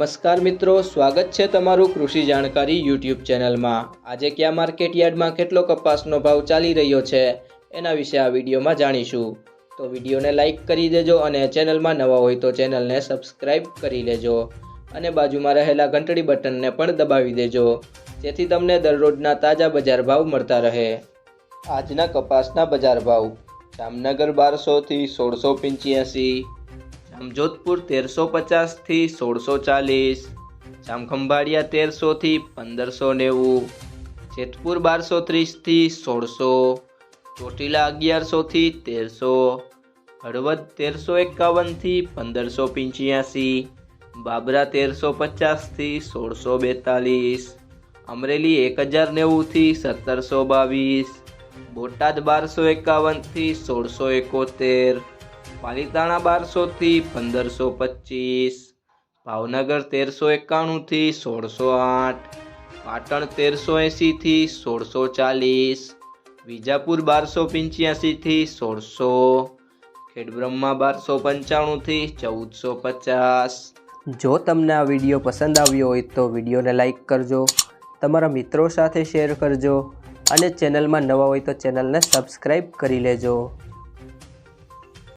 નમસ્કાર મિત્રો, સ્વાગત છે તમારું કૃષિ જાણકારી યુટ્યુબ ચેનલમાં. આજે કયા માર્કેટ યાર્ડમાં કેટલો કપાસનો ભાવ ચાલી રહ્યો છે, એના વિશે આ વિડીયોમાં જાણીશું. તો વિડીયોને લાઇક કરી દેજો અને ચેનલમાં નવા હોય તો ચેનલને સબસ્ક્રાઇબ કરી લેજો અને બાજુમાં રહેલા ઘંટડી બટનને પણ દબાવી દેજો, જેથી તમને દરરોજના તાજા બજાર ભાવ મળતા રહે. આજના કપાસના બજાર ભાવ જામનગર બારસોથી સોળસો પંચ્યાસી જામજોધપુર તેરસો પચાસથી સોળસો ચાલીસ, જામખંભાળિયા તેરસોથી પંદરસો નેવું, જેતપુર બારસો ત્રીસથી સોળસો, ચોટીલા અગિયારસોથી તેરસો, હળવદ તેરસો એકાવનથી પંદરસો પંચ્યાસી, બાબરા તેરસો પચાસથી સોળસો બેતાલીસ, અમરેલી એક હજાર નેવુંથી સત્તરસો બાવીસ, બોટાદ બારસો એકાવનથી સોળસો એકોતેર પાલીતાણા બારસોથી પંદરસો પચીસ, ભાવનગર તેરસો એકાણુંથી સોળસો આઠ, પાટણ તેરસો એંશીથી સોળસો ચાલીસ, વિજાપુર બારસો પંચ્યાસીથી સોળસો, ખેડબ્રહ્મા બારસો પંચાણુંથી ચૌદસો પચાસ. જો તમને આ વીડિયો પસંદ આવ્યો હોય તો વિડીયોને લાઇક કરજો, તમારા મિત્રો સાથે શેર કરજો અને ચેનલમાં નવા હોય તો ચેનલને સબસ્ક્રાઈબ કરી લેજો.